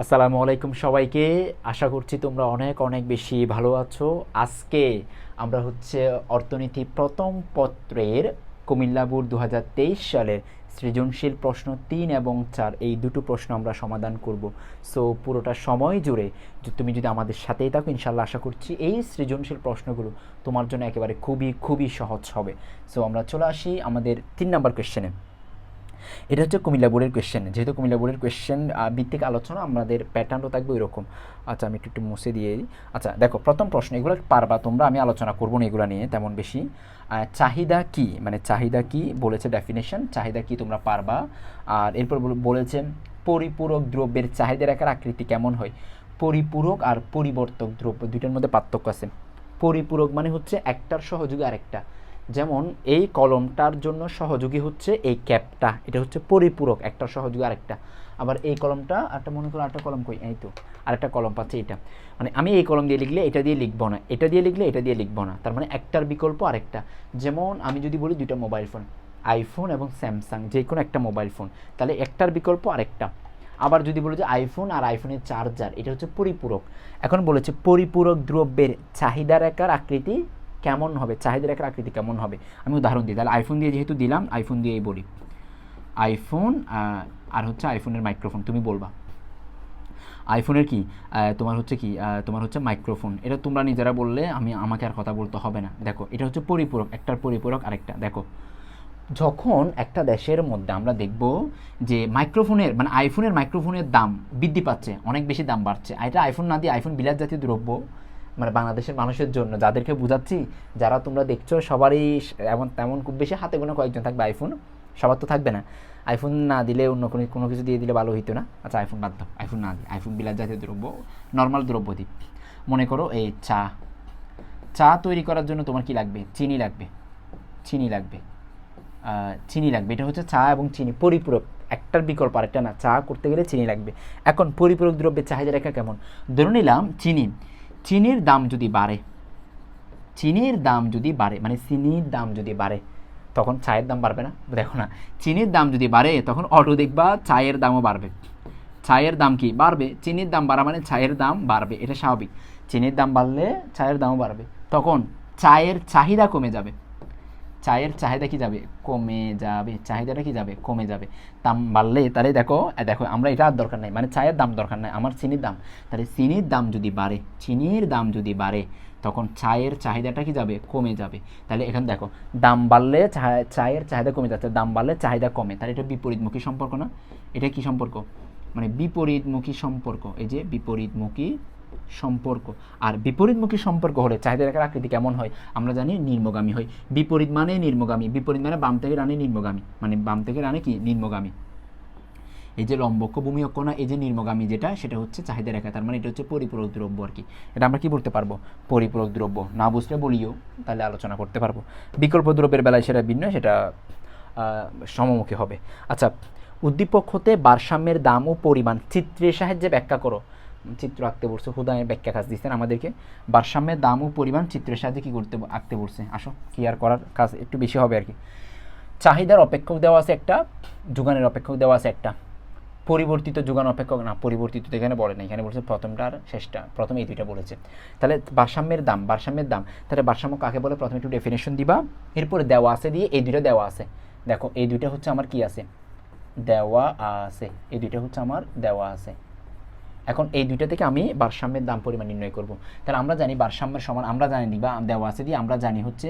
আসসালামু আলাইকুম সবাইকে। আশা করছি তোমরা অনেক অনেক বেশি ভালো আছো। আজকে আমরা হচ্ছে অর্থনীতি প্রথম পত্রের কুমিল্লা বোর্ড দু সালের সৃজনশীল প্রশ্ন তিন এবং চার, এই দুটো প্রশ্ন আমরা সমাধান করব। সো, পুরোটা সময় জুড়ে তুমি যদি আমাদের সাথেই থাকো ইনশাল্লাহ আশা করছি এই সৃজনশীল প্রশ্নগুলো তোমার জন্য একেবারে খুবই খুবই সহজ হবে। সো, আমরা চলে আসি আমাদের তিন নাম্বার কোয়েশ্চেনে এটা হচ্ছে কুমিল্লা বোর্ডের কোয়েশ্চেন যেহেতু কুমিল্লা বোর্ডের কোয়েশ্চেন ভিত্তিক আলোচনা, আমাদের প্যাটার্নও থাকবে এরকম আচ্ছা আমি একটু একটু মুছে দিয়ে দিই। আচ্ছা দেখো, প্রথম প্রশ্ন, এগুলো পারবা তোমরা, আমি আলোচনা করব না এগুলো নিয়ে তেমন বেশি। চাহিদা কি? মানে চাহিদা কি বলেছে ডেফিনেশন চাহিদা কি তোমরা পারবা? আর এরপর বল- বলেছে পরিপূরক দ্রব্যের চাহিদা রেখার আকৃতি কেমন হয়? পরিপূরক আর পরিবর্তক দ্রব্য, দুইটার মধ্যে পার্থক্য আছে। পরিপূরক মানে হচ্ছে একটার সহযোগী আরেকটা। যেমন এই কলমটার জন্য সহযোগী হচ্ছে এই ক্যাপটা। এটা হচ্ছে পরিপূরক, একটা সহযোগী আরেকটা। আবার এই কলমটা একটা মনে করো, আরেকটা কলম কই? এই তো, আরেকটা কলম পাচ্ছে এটা মানে আমি এই কলম দিয়ে লিখলে এটা দিয়ে লিখব না, এটা দিয়ে লিখলে এটা দিয়ে লিখব না। তার মানে একটার বিকল্প আরেকটা। যেমন আমি যদি বলি দুইটা মোবাইল ফোন, আইফোন এবং স্যামসাং যে কোনো একটা মোবাইল ফোন, তাহলে একটার বিকল্প আরেকটা। আবার যদি বলো যে আইফোন আর আইফোনের চার্জার, এটা হচ্ছে পরিপূরক। এখন বলেছে পরিপূরক দ্রব্যের চাহিদা রেখার আকৃতি কেমন হবে? চাহিদা রেখার আকৃতি কেমন হবে? আমি উদাহরণ দিই। তাহলে আইফোন দিয়ে যেহেতু দিলাম আইফোন দিয়েই বলি। আইফোন আর হচ্ছে আইফোনের মাইক্রোফোন তুমি বলবা। আইফোনের কি? তোমার হচ্ছে কি? তোমার হচ্ছে মাইক্রোফোন এটা তোমরা নিজেরা বললে আমি, আমাকে আর কথা বলতে হবে না। দেখো, এটা হচ্ছে পরিপূরক, একটার পরিপূরক আরেকটা। দেখো, যখন একটা দেশের মধ্যে আমরা দেখব যে মাইক্রোফোনের মানে আইফোনের মাইক্রোফোনের দাম বৃদ্ধি পাচ্ছে, অনেক বেশি দাম বাড়ছে। এটা আইফোন না দিয়ে আইফোন বিলাস জাতীয় দ্রব্য মানে বাংলাদেশের মানুষের জন্য। যাদেরকে বোঝাচ্ছি, যারা তোমরা দেখছ, সবারই এমন, তেমন খুব বেশি হাতে গোনা কয়েকজন থাকবে আইফোন সবার তো থাকবে না। আইফোন না দিলে অন্য কোনো কোনো কিছু দিয়ে দিলে ভালো হইতো না। আচ্ছা আইফোন বাদ দাও। আইফোন না দিই আইফোন বিলাস জাতীয় দ্রব্য নর্মাল দ্রব্য দিই। মনে করো এই চা। চা তৈরি করার জন্য তোমার কি লাগবে? চিনি লাগবে। চিনি লাগবে। চিনি লাগবে। এটা হচ্ছে চা এবং চিনি। পরিপূরক। একটার বিকল্প, আরেকটা না। চা করতে গেলে চিনি লাগবে। এখন পরিপূরক দ্রব্যের চাহিদা রেখা কেমন? ধরে নিলাম চিনি। চিনির দাম যদি বাড়ে, চিনির দাম যদি বাড়ে মানে চিনির দাম যদি বাড়ে, তখন চায়ের দাম বাড়বে না? দেখো না, চিনির দাম যদি বাড়ে, তখন অটো দেখবা চায়ের দামও বাড়বে। চায়ের দাম কি? বাড়বে। চিনির দাম বাড়া মানে চায়ের দাম বাড়বে, এটা স্বাভাবিক। চিনির দাম বাড়লে চায়ের দামও বাড়বে। তখন চায়ের চাহিদা কমে যাবে। চায়ের চাহিদা কি যাবে? কমে যাবে। চাহিদাটা কি যাবে? কমে যাবে। দাম বাড়লে তাহলে দেখো দেখো, আমরা এটা আর দরকার নাই। মানে চায়ের দাম দরকার নাই, আমার চিনির দাম। তাহলে চিনির দাম যদি বাড়ে, চিনির দাম যদি বাড়ে, তখন চায়ের চাহিদাটা কি যাবে? কমে যাবে। তাহলে এখানে দেখো, দাম বাড়লে চায়ের চাহিদা কমে যাচ্ছে, দাম বাড়লে চাহিদা কমে। তাহলে এটা বিপরীতমুখী সম্পর্ক না? এটা কি সম্পর্ক? মানে বিপরীতমুখী সম্পর্ক। এই যে বিপরীতমুখী সম্পর্ক। আর বিপরীতমুখী সম্পর্ক হলে চাহিদা রেখার আকৃতি কেমন হয়? আমরা জানি নির্মগামী হয়। বিপরীত মানে নির্মগামী, বিপরীত মানে বাম থেকে রানে নির্মগামী। মানে বাম থেকে রানে কি? নির্মগামী। এই যে লম্বক্ষ ভূমি অক্ষ না, এই যে নির্মগামী যেটা, সেটা হচ্ছে চাহিদা রেখা। তার মানে এটা হচ্ছে পরিপূরক দ্রব্য আর কি। এটা আমরা কি বলতে পারব? পরিপূরক দ্রব্য। না বুঝলে বলিও, তাহলে আলোচনা করতে পারব। বিকল্প দ্রব্যের বেলায় সেটা ভিন্ন, সেটা সমমুখী হবে। আচ্ছা উদ্দীপক হতে ভারসাম্যের দাম ও পরিমাণ। চিত্রের সাহায্যে ব্যাখ্যা করো। চিত্র আঁকতে বলছে হুদায় ব্যাখ্যা কাজ দিচ্ছেন আমাদেরকে। ভারসাম্যের দাম ও পরিমাণ চিত্রের সাহায্যে কী করতে আঁকতে বলছে আসো, কি আর করার কাজ একটু বেশি হবে আর কি। চাহিদার অপেক্ষক দেওয়া আছে একটা, যোগানের অপেক্ষক দেওয়া আছে একটা। পরিবর্তিত যোগান অপেক্ষক, না, পরিবর্তিত এখানে বলে না, এখানে বলছে প্রথমটা আর শেষটা, প্রথমে এই দুইটা বলেছে। তাহলে ভারসাম্যের দাম ভারসাম্যের দাম। তাহলে ভারসাম্য কাকে বলে? প্রথমে একটু ডেফিনেশন দিবা। এরপরে দেওয়া আছে দিয়ে এই দুইটা দেওয়া আছে। দেখো, এই দুইটা হচ্ছে আমার কি আছে? দেওয়া আছে। এই দুইটা হচ্ছে আমার দেওয়া আছে। এখন এই দুইটা থেকে আমি ভারসাম্যের দাম পরিমাণ নির্ণয় করব। তাহলে আমরা জানি ভারসাম্যের সমান, আমরা জানি বা দেওয়া আছে দিয়ে আমরা জানি হচ্ছে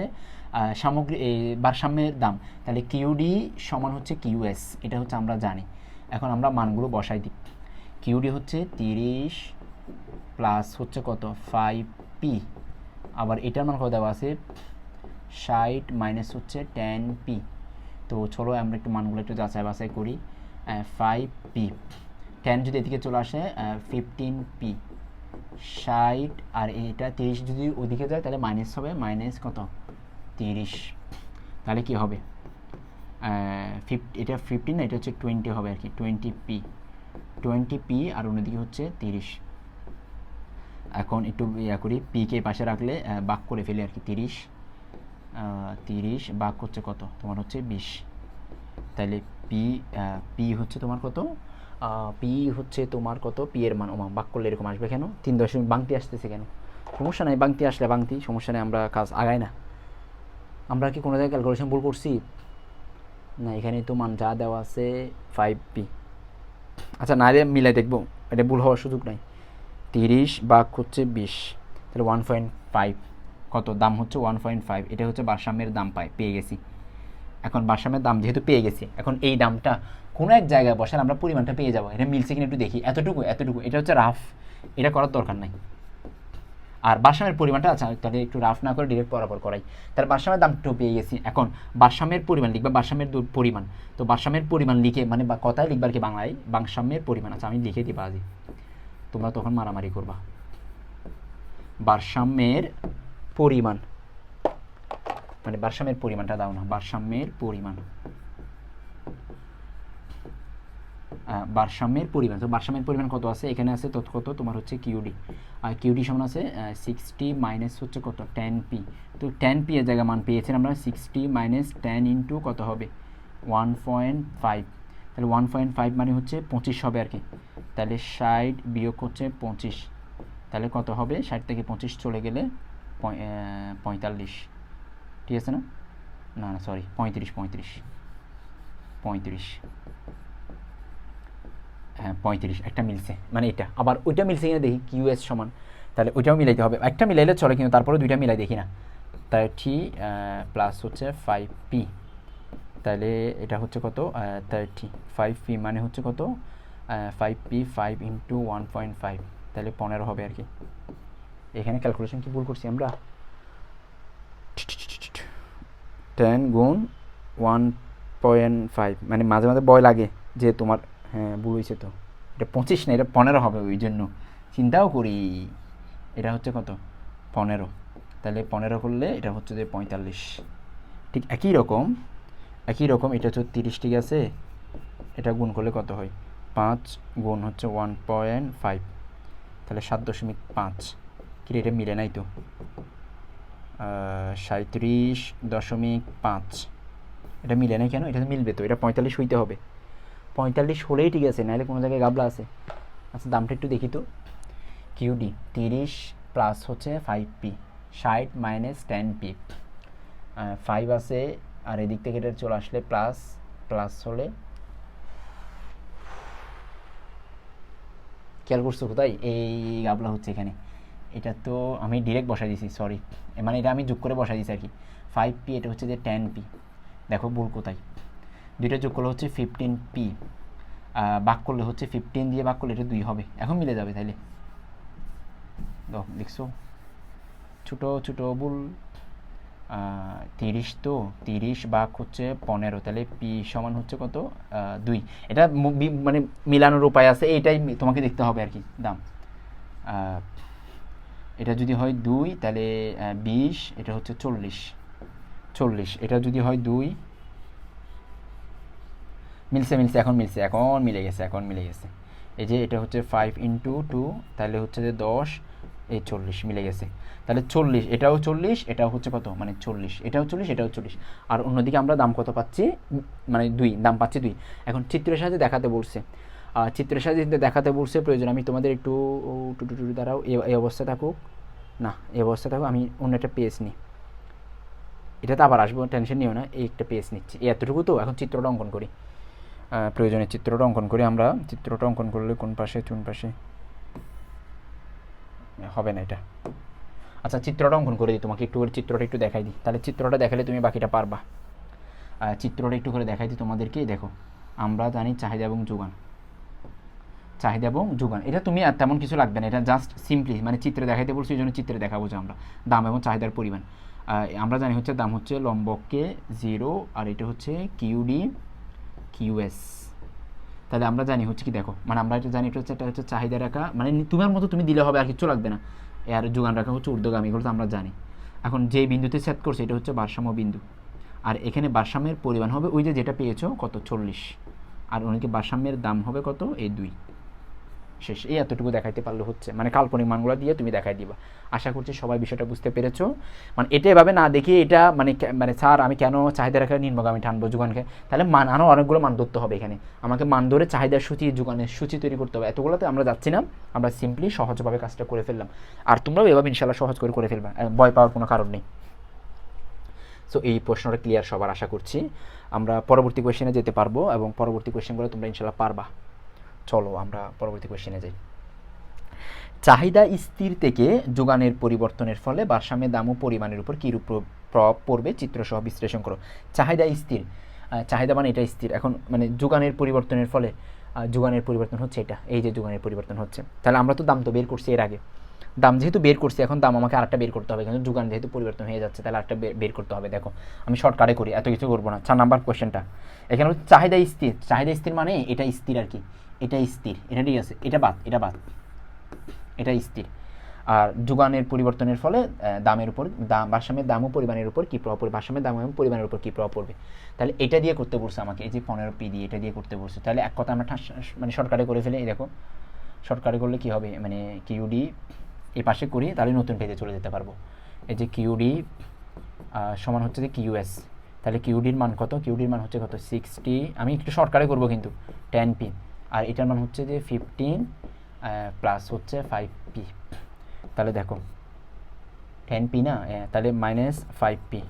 সামগ্রী ভারসাম্যের দাম। তাহলে কিউডি সমান হচ্ছে কিউএস এটা হচ্ছে আমরা জানি। এখন আমরা মানগুলো বসাই দিই। কিউডি হচ্ছে তিরিশ প্লাস হচ্ছে কত? ফাইভ পি আবার এটার মান কত দেওয়া আছে? ষাট মাইনাস হচ্ছে টেন পি তো চলো আমরা একটু মানগুলো একটু যাচাই বাছাই করি ফাইভ পি টেন যদি এদিকে চলে আসে ফিফটিন পি ষাট আর এটা তিরিশ যদি ওদিকে যায়, তাহলে মাইনাস হবে মাইনাস কত? তিরিশ। তাহলে কি হবে? ফিফটি এটা ফিফটিন না, এটা হচ্ছে টোয়েন্টি হবে আর কি টোয়েন্টি পি টোয়েন্টি পি আর অন্যদিকে হচ্ছে তিরিশ। এখন একটু ইয়া করি পিকে পাশে রাখলে বাক করে ফেলি আর কি, তিরিশ। তিরিশ, বাক হচ্ছে কত? তোমার হচ্ছে বিশ। তাহলে পি পি হচ্ছে তোমার কত? পি হচ্ছে তোমার কত? পি এর মান, ওমা বাক করলে এরকম আসবে কেন? তিন দশমিক বাংতি আসতেছে কেন? সমস্যা নাই, বাংতি আসলে বাংতি, সমস্যা নেই, আমরা কাজ আগাই না। আমরা কি কোনো জায়গায় ক্যালকুলেশন ভুল করছি? না, এখানে তো মান যা দেওয়া আছে ফাইভ পি আচ্ছা না রে, মিলাই দেখব। এটা ভুল হওয়ার সুযোগ নাই। তিরিশ বাঘ হচ্ছে বিশ। তাহলে ওয়ান পয়েন্ট ফাইভ কত? দাম হচ্ছে ওয়ান পয়েন্ট ফাইভ এটা হচ্ছে বাসামের দাম পাই, পেয়ে গেছি। এখন বাসামের দাম যেহেতু পেয়ে গেছি, এখন এই দামটা কোনো এক জায়গায় বসালে আমরা পরিমাণটা পেয়ে যাব। এটা মিলছে কিনা একটু দেখি। এতটুকু এতটুকু। এটা হচ্ছে রাফ এটা করার দরকার নাই। আর বাসামের পরিমাণটা আচ্ছা তাহলে একটু রাফ না করে ডিরেক্ট বরাবর করাই। তাহলে বাসামের দামটাও পেয়ে গেছি। এখন বাসামের পরিমাণ লিখবে, বাসামের পরিমাণ। তো বাসামের পরিমাণ লিখে মানে বা কথায় লিখবার কি বাংলায়? বাসামের পরিমাণ আচ্ছা আমি লিখে দিবা আজি। তোমরা তখন মারামারি করবা। ভারসাম্যের পরিমাণ। মানে ভারসাম্যের পরিমাণটা দাও না, ভারসাম্যের পরিমাণ। ভারসাম্যের পরিমাণ, তো ভারসাম্যের পরিমাণ কত আছে? এখানে আছে তত কত? তোমার হচ্ছে কিউডি আর কিউডি সমান আছে সিক্সটি মাইনাস হচ্ছে কত? টেন পি তো টেন পি এর জায়গায় মান পেয়েছেন আমরা সিক্সটি মাইনাস টেন ইন্টু কত হবে? ওয়ান পয়েন্ট ফাইভ তাহলে ওয়ান পয়েন্ট ফাইভ মানে হচ্ছে পঁচিশ হবে আর কি। তাহলে ষাট বিয়োগ হচ্ছে পঁচিশ। তাহলে কত হবে? ষাট থেকে পঁচিশ চলে গেলে পঁয়- পঁয়তাল্লিশ। ঠিক আছে না না না সরি পঁয়ত্রিশ পঁয়ত্রিশ পঁয়ত্রিশ হ্যাঁ পঁয়ত্রিশ একটা মিলছে মানে এটা আবার ওইটা মিলছে কিনা দেখি কিউএস সমান. তাহলে ওইটাও মিলাইতে হবে একটা মিলাইলে চলে কিন্তু তারপরে দুইটা মিলাই দেখি না থার্টি প্লাস হচ্ছে ফাইভ পি তাহলে এটা হচ্ছে কত থার্টি ফাইভ পি মানে হচ্ছে কত five P five into one point five তাহলে পনেরো হবে আর কি এখানে ক্যালকুলেশন কি ভুল করছি আমরা টেন গুণ ওয়ান পয়েন্ট ফাইভ মানে মাঝে মাঝে ভয় লাগে যে তোমার হ্যাঁ ভুল হয়েছে তো। এটা পঁচিশ না, এটা পনেরো হবে ওই জন্য। চিন্তাও করি। এটা হচ্ছে কত? পনেরো। তাহলে পনেরো করলে এটা হচ্ছে যে পঁয়তাল্লিশ। ঠিক একই রকম একই রকম, এটা হচ্ছে তিরিশ, ঠিক আছে? এটা গুণ করলে কত হয়? পাঁচ গুণ হচ্ছে ওয়ান পয়েন্ট ফাইভ তাহলে সাত দশমিক পাঁচ। কিরে, এটা মিলে নাই তো। সাঁত্রিশ দশমিক পাঁচ। এটা মিলে না কেন? এটা মিলবে তো, এটা পঁয়তাল্লিশ হইতে হবে। পঁয়তাল্লিশ হলেই ঠিক আছে নাহলে কোনো জায়গায় গাবলা আছে। আচ্ছা দামটা একটু দেখি তো। কিউডি তিরিশ প্লাস হচ্ছে ফাইভ পি, ষাট মাইনাস টেন পি। ফাইভ আছে, আর এদিক থেকে এটা চলে আসলে প্লাস প্লাস হলে খেয়াল করছ কোথায়? এই গাবলা হচ্ছে এখানে। এটা তো আমি ডিরেক্ট বসাই দিয়েছি সরি মানে এটা আমি যোগ করে বসাই দিয়েছি আর কি। ফাইভ পি এটা হচ্ছে যে টেন পি দেখো ভুল কোথায়। দুইটা যোগ করলে হচ্ছে ফিফটিন পি বাক করলে হচ্ছে ফিফটিন দিয়ে বাক করলে এটা দুই হবে। এখন মিলে যাবে তাইলে। দেখো দেখছ? ছোটো ছোটো ভুল। তিরিশ তো? তিরিশ বাক হচ্ছে পনেরো। তাহলে পি সমান হচ্ছে কত? দুই। এটা মানে মিলানোর উপায় আছে। এইটাই তোমাকে দেখতে হবে আর কি, দাম। এটা যদি হয় দুই, তাহলে বিশ, এটা হচ্ছে চল্লিশ। চল্লিশ, এটা যদি হয় দুই, মিলছে মিলছে, এখন মিলছে, এখন মিলে গেছে, এখন মিলে গেছে। এই যে এটা হচ্ছে ফাইভ ইন্টু টু তাহলে হচ্ছে যে দশ, এই চল্লিশ মিলে গেছে। তাহলে চল্লিশ, এটাও চল্লিশ, এটাও হচ্ছে কত? মানে চল্লিশ, এটাও চল্লিশ এটাও চল্লিশ। আর অন্যদিকে আমরা দাম কত পাচ্ছি? মানে দুই, দাম পাচ্ছি দুই। এখন চিত্রের সাহায্যে দেখাতে বলছে। চিত্রের যদি দেখাতে বলছে, প্রয়োজন আমি তোমাদের একটু টুটু টুটু দাঁড়াও এই- অবস্থা থাকুক। না এই অবস্থা থাকুক, আমি অন্য একটা পেজ নিই। এটাতে আবার আসব, টেনশন নিও না, এই একটা পেজ নিচ্ছি। এতটুকু তো, এখন চিত্রটা অঙ্কন করি। প্রয়োজনে চিত্রটা অঙ্কন করি আমরা। চিত্রটা অঙ্কন করলে কোন পাশে কোন পাশে? হবে না এটা। আচ্ছা চিত্রটা অঙ্কন করে দিই তোমাকে, একটু করে চিত্রটা একটু দেখাই দিই। তাহলে চিত্রটা দেখালে তুমি বাকিটা পারবা। চিত্রটা একটু করে দেখাই দিই তোমাদেরকেই দেখো। আমরা জানি চাহিদা এবং যোগান। চাহিদা এবং যোগান। এটা তুমি আর তেমন কিছু লাগবে না, এটা জাস্ট সিম্পলি মানে চিত্রে দেখাইতে বলছি, এই জন্য চিত্রে দেখাবো যে আমরা দাম এবং চাহিদার পরিমাণ। আমরা জানি হচ্ছে দাম হচ্ছে লম্বককে জিরো আর এটা হচ্ছে কিউডি কিউএস তাহলে আমরা জানি হচ্ছে কি, দেখো মানে আমরা এটা জানি এটা হচ্ছে এটা হচ্ছে চাহিদা রাখা মানে তোমার মতো তুমি দিলে হবে আর কিছু লাগবে না। আর যোগান রাখা হচ্ছে ঊর্ধ্বগামী, এগুলো তো আমরা জানি। এখন যে বিন্দুতে সেট করছে, এটা হচ্ছে ভারসাম্য বিন্দু। আর এখানে ভারসাম্যের পরিমাণ হবে ওই যে যেটা পেয়েছ, কত? চল্লিশ। আর ওনাকে ভারসাম্যের দাম হবে কত? এই দুই। শেষ। এই এতটুকু দেখাইতে পারলে হচ্ছে। মানে কাল্পনিক মানগুলো দিয়ে তুমি দেখাই দিবা। আশা করছি সবাই বিষয়টা বুঝতে পেরেছ। মানে এটা এভাবে না দেখি এটা মানে মানে স্যার, আমি কেন চাহিদা রেখে নিম্নগামী টানবো যুগানকে? তাহলে মান আরও অনেকগুলো মান ধরতে হবে এখানে। আমাকে মান ধরে চাহিদার সূচি, যুগানের সূচি তৈরি করতে হবে। এতগুলোতে আমরা যাচ্ছি না। আমরা সিম্পলি সহজভাবে কাজটা করে ফেললাম। আর তোমরাও এভাবে ইনশাল্লাহ সহজ করে করে ফেলবা। ভয় পাওয়ার কোনো কারণ নেই। সো এই প্রশ্নটা ক্লিয়ার সবার আশা করছি। আমরা পরবর্তী কোয়েশ্চেনে যেতে পারব এবং পরবর্তী কোয়েশ্চেনগুলো তোমরা ইনশাল্লাহ পারবা। চলো আমরা পরবর্তী কোয়েশ্চেনে যাই। চাহিদা স্থির থেকে যোগানের পরিবর্তনের ফলে ভারসাম্যে দাম ও পরিমাণের উপর কী রূপ প্রভাব পড়বে? চিত্রসহ বিশ্লেষণ করো। চাহিদা স্থির। চাহিদা মানে এটা স্থির। এখন মানে যোগানের পরিবর্তনের ফলে যোগানের পরিবর্তন হচ্ছে এটা, এই যে যোগানের পরিবর্তন হচ্ছে। তাহলে আমরা তো দাম তো বের করছি এর আগে। দাম যেহেতু বের করছি, এখন দাম আমাকে আরেকটা বের করতে হবে। কিন্তু যোগান যেহেতু পরিবর্তন হয়ে যাচ্ছে, তাহলে আরেকটা বের করতে হবে। দেখো, আমি শর্টকাটে করি, এত কিছু করব না। চার নাম্বার কোয়েশ্চেনটা এখানে চাহিদা স্থির। চাহিদা স্থির মানে এটা স্থির আর কি। এটা স্থির এটা ঠিক আছে, এটা বাদ এটা বাদ এটা স্থির। আর যোগানের পরিবর্তনের ফলে দামের উপর দাম ভারসাম্যের দাম ও পরিমাণের উপর কী প্রভাব পড়বে? ভারসাম্যের দাম এবং পরিমাণের উপর কী প্রভাব পড়বে? তাহলে এটা দিয়ে করতে বলছে আমাকে, এই যে পনেরো পি দিয়ে এটা দিয়ে করতে বলছে। তাহলে এক কথা আমরা মানে শর্টকাটে করে ফেলে দেখো। শর্টকাটে করলে কি হবে? মানে কিউডি এ পাশে করি, তাহলে নতুন পেজে চলে যেতে পারব। এই যে কিউডি সমান হচ্ছে যে কিউএস তাহলে কিউডির মান কত? কিউডির মান হচ্ছে কত? সিক্সটি আমি একটু শর্টকাটে করব কিন্তু টেন পি। আর এটার মান হচ্ছে যে ফিফটিন প্লাস হচ্ছে ফাইভ পি তাহলে দেখো টেন পি না? তাহলে মাইনাস ফাইভ পি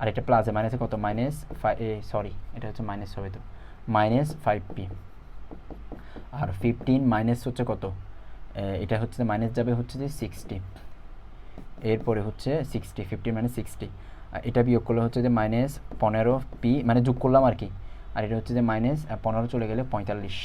আর এটা প্লাসে মাইনাসে কত? মাইনাস ফাইভ সরি এটা হচ্ছে মাইনাস হবে তো। মাইনাস ফাইভ পি আর ফিফটিন মাইনাস হচ্ছে কত? এটা হচ্ছে মাইনাস যাবে হচ্ছে যে সিক্সটি এরপরে হচ্ছে সিক্সটি ফিফটিন মাইনাস সিক্সটি এটা বিয়োগ করলে হচ্ছে যে মাইনাস পনেরো পি মানে যোগ করলাম আর কি। আর এটা হচ্ছে যে মাইনাস পনেরো চলে গেলে পঁয়তাল্লিশ।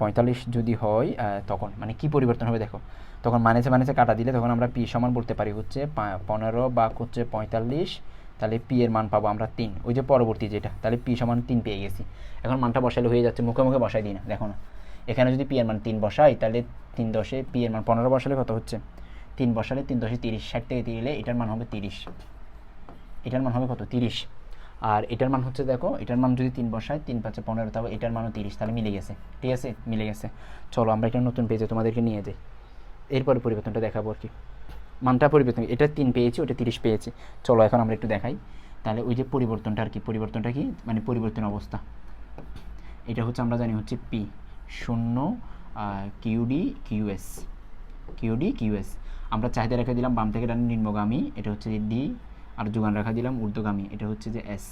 পঁয়তাল্লিশ যদি হয় তখন মানে কি পরিবর্তন হবে দেখো, তখন মাইনাসে মাইনাসে কাটা দিলে তখন আমরা পি সমান বলতে পারি হচ্ছে পনেরো বা হচ্ছে পঁয়তাল্লিশ, তাহলে পি এর মান পাবো আমরা তিন। ওই যে পরবর্তী যেটা, তাহলে পি সমান তিন পেয়ে গেছি। এখন মানটা বসালে হয়ে যাচ্ছে, মুখে মুখে বসাই দিই না, দেখো না। এখানে যদি পি এর মান তিন বসাই, তাহলে তিন দশে পি এর মান পনেরো বসালে কত হচ্ছে? তিন বসালে তিন দশে তিরিশ, ষাট থেকে তিরিলে এটার মান হবে তিরিশ। এটার মান হবে কত? তিরিশ। আর এটার মান হচ্ছে দেখো, এটার মান যদি তিন বসায় তিন পাঁচে পনেরো, তাহলে এটার মানও তিরিশ, তাহলে মিলে গেছে। ঠিক আছে? মিলে গেছে। চলো, আমরা এটা নতুন পেজে তোমাদেরকে নিয়ে যাই। এরপরে পরিবর্তনটা দেখাবো আর কি। মানটা পরিবর্তন, এটা তিন পেয়েছি, ওটা তিরিশ পেয়েছি। চলো, এখন আমরা একটু দেখাই। তাহলে ওই যে পরিবর্তনটা আর কি, পরিবর্তনটা কি? মানে পরিবর্তন অবস্থা। এটা হচ্ছে আমরা জানি হচ্ছে পি শূন্য কিউডি কিউএস কিউডি কিউএস আমরা চাহিদা রেখে দিলাম বাম থেকে ডান নিম্নগামী, এটা হচ্ছে ডি আর যোগান রাখা দিলাম, ঊর্ধ্বগামী, এটা হচ্ছে যে এস।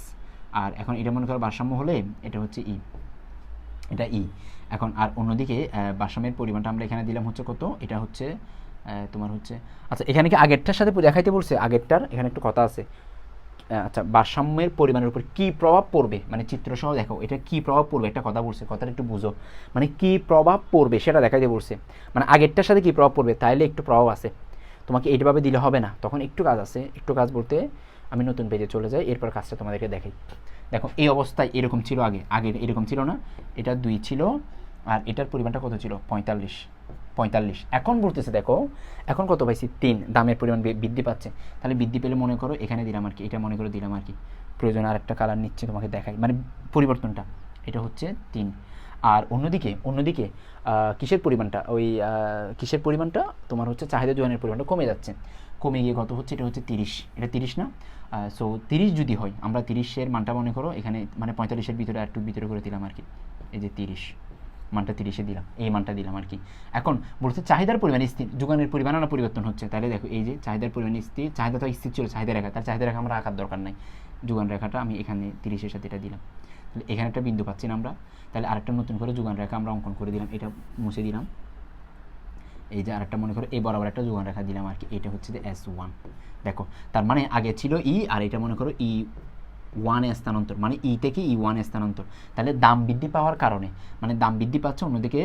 আর এখন এটা মনে করো ভারসাম্য হলে এটা হচ্ছে ই। এটা ই। এখন আর অন্যদিকে ভারসাম্যের পরিমাণটা আমরা এখানে দিলাম হচ্ছে কত? এটা হচ্ছে তোমার হচ্ছে আচ্ছা এখানে কি আগেরটার সাথে দেখাইতে বলছে? আগেরটার, এখানে একটু কথা আছে। আচ্ছা ভারসাম্যের পরিমাণের উপর কি প্রভাব পড়বে? মানে চিত্রসহ দেখো, এটা কি প্রভাব পড়বে? একটা কথা বলছে, কথাটা একটু বুঝো। মানে কি প্রভাব পড়বে সেটা দেখাইতে বলছে। মানে আগেরটার সাথে কি প্রভাব পড়বে? তাইলে একটু প্রভাব আছে। তোমাকে এইভাবে দিলে হবে না। তখন একটু কাজ আছে, একটু কাজ বলতে আমি নতুন পেজে চলে যাই, এরপর কাজটা তোমাদেরকে দেখাই। দেখো, এই অবস্থায় এরকম ছিল আগে আগে এরকম ছিল না। এটা দুই ছিল, আর এটার পরিমাণটা কত ছিল? পঁয়তাল্লিশ। পঁয়তাল্লিশ। এখন বলতেছে, দেখো, এখন কত পাইছি? তিন। দামের পরিমাণ বৃদ্ধি পাচ্ছে। তাহলে বৃদ্ধি পেলে মনে করো, এখানে দিলাম আর কি, এটা মনে করো দিলাম আর কি। প্রয়োজন আর একটা কালার নিচ্ছে তোমাকে দেখাই। মানে পরিবর্তনটা, এটা হচ্ছে তিন। আর অন্যদিকে অন্যদিকে কিসের পরিমাণটা? ওই কিসের পরিমাণটা? তোমার হচ্ছে চাহিদা জোয়ানের পরিমাণটা কমে যাচ্ছে। কমে গিয়ে কত হচ্ছে? এটা হচ্ছে তিরিশ। এটা তিরিশ না? সো তিরিশ যদি হয়, আমরা তিরিশের মানটা মনে করো, এখানে মানে পঁয়তাল্লিশের ভিতরে একটু ভিতরে করে দিলাম আর কি। এই যে তিরিশ। মানটা তিরিশে দিলাম, এই মানটা দিলাম আর কি। এখন বলছে চাহিদার পরিমাণ স্থির, যোগানের পরিমাণ না পরিবর্তন হচ্ছে। তাহলে দেখো, এই যে চাহিদার পরিমাণ স্থির, চাহিদা তো স্থির ছিল, চাহিদা রেখা, তার চাহিদা রেখা আমরা রাখার দরকার নাই। যোগান রেখাটা আমি এখানে তিরিশের সাথে এটা দিলাম। তাহলে এখানে একটা বিন্দু পাচ্ছি না আমরা। তাহলে আরেকটা নতুন করে যোগান রেখা আমরা অঙ্কন করে দিলাম, এটা মুছে দিলাম। এই যে আরেকটা মনে করো, এই বরাবর একটা যোগান রেখা দিলাম আর কি, এটা হচ্ছে যে এস ওয়ান দেখো, তার মানে আগে ছিল ই আর এটা মনে করো ই ওয়ানে স্থানান্তর মানে ই থেকে ই ওয়ানে স্থানান্তর? তাহলে দাম বৃদ্ধি পাওয়ার কারণে মানে দাম বৃদ্ধি পাচ্ছে, অন্যদিকে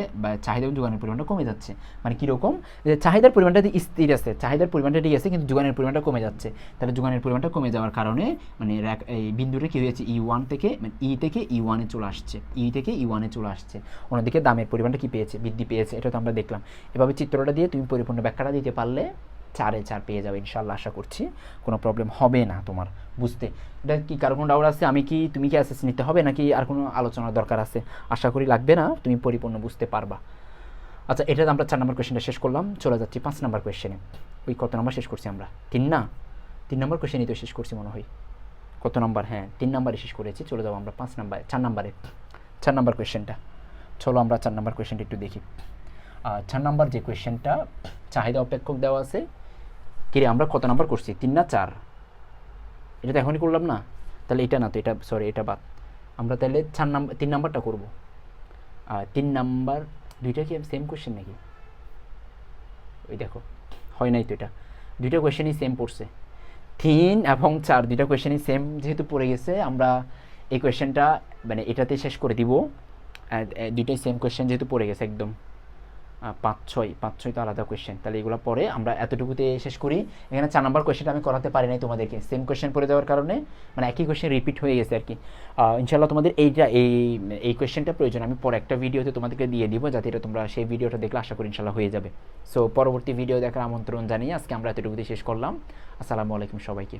চাহিদা এবং যোগানের পরিমাণটা কমে যাচ্ছে। মানে কীরকম? যে চাহিদার পরিমাণটা স্থির আছে, চাহিদার পরিমাণটা ঠিক আছে, কিন্তু যোগানের পরিমাণটা কমে যাচ্ছে। তাহলে যোগানের পরিমাণটা কমে যাওয়ার কারণে মানে এই বিন্দুটা কী হয়েছে? ই ওয়ান থেকে মানে ই থেকে ই ওয়ানে চলে আসছে? ই থেকে ই ওয়ানে চলে আসছে? অন্যদিকে দামের পরিমাণটা কী পেয়েছে? বৃদ্ধি পেয়েছে, এটা তো আমরা দেখলাম। এভাবে চিত্রটা দিয়ে তুমি পরিপূর্ণ ব্যাখ্যাটা দিতে পারলে চারে চার পেয়ে যাবে ইনশাল্লাহ আশা করছি। কোনো প্রবলেম হবে না তোমার, বুঝতে। এটা কি কারও কোনো ডাউট আছে? আমি কি, তুমি কি অ্যাসেস নিতে হবে নাকি আর কোনো আলোচনার দরকার আছে? আশা করি লাগবে না, তুমি পরিপূর্ণ বুঝতে পারবা। আচ্ছা এটা আমরা চার নম্বর কোয়েশ্চেনটা শেষ করলাম, চলে যাচ্ছি পাঁচ নম্বর কোয়েশ্চেনে ওই কত নম্বর শেষ করছি আমরা? তিন না? তিন নম্বর কোয়েশ্চেনই তো শেষ করছি মনে হয়। কত নম্বর হ্যাঁ তিন নম্বরে শেষ করেছি, চলে যাব আমরা পাঁচ নম্বরে চার নম্বরে চার নম্বর কোয়েশ্চেনটা চলো আমরা চার নম্বর কোয়েশ্চেনটা একটু দেখি। চার নম্বর যে কোয়েশ্চেনটা চাহিদা অপেক্ষক দেওয়া আছে। কিরে, আমরা কত নাম্বার করছি? তিন না চার? এটা তো এখনই করলাম না। তাহলে এটা না তো, এটা সরি এটা বাদ। আমরা তাহলে চার নাম্বার তিন নাম্বারটা করব। আর তিন নাম্বার, দুইটা কি সেম কোয়েশ্চেন নাকি? ওই দেখো, হয় নাই তো এটা। দুইটা কোয়েশ্চেনই সেম পড়ছে। তিন এবং চার, দুইটা কোয়েশ্চেনই সেম যেহেতু পড়ে গেছে, আমরা এই কোয়েশ্চেনটা মানে এটাতে শেষ করে দিব। দুইটাই সেম কোয়েশ্চেন যেহেতু পড়ে গেছে একদম। পাঁচ ছয় পাঁচ ছয় তো আলাদা কোয়েশ্চেন তাহলে এগুলো পরে আমরা এতটুকুতে শেষ করি। এখানে চার নাম্বার কোয়েশ্চেনটা আমি করাতে পারি নাই তোমাদেরকে। সেম কোয়েশ্চেন পড়ে দেওয়ার কারণে মানে একই কোয়েশ্চেন রিপিট হয়ে গেছে আর কি। ইনশাল্লাহ তোমাদের এইটা, এই এই কোয়েশ্চেনটা প্রয়োজন। আমি পরে একটা ভিডিওতে তোমাদেরকে দিয়ে দিব, যাতে এটা তোমরা সেই ভিডিওটা দেখলে আশা করি ইনশাল্লাহ হয়ে যাবে। সো পরবর্তী ভিডিও দেখার আমন্ত্রণ জানিয়ে আজকে আমরা এতটুকুতে শেষ করলাম। আসসালামু আলাইকুম সবাইকে।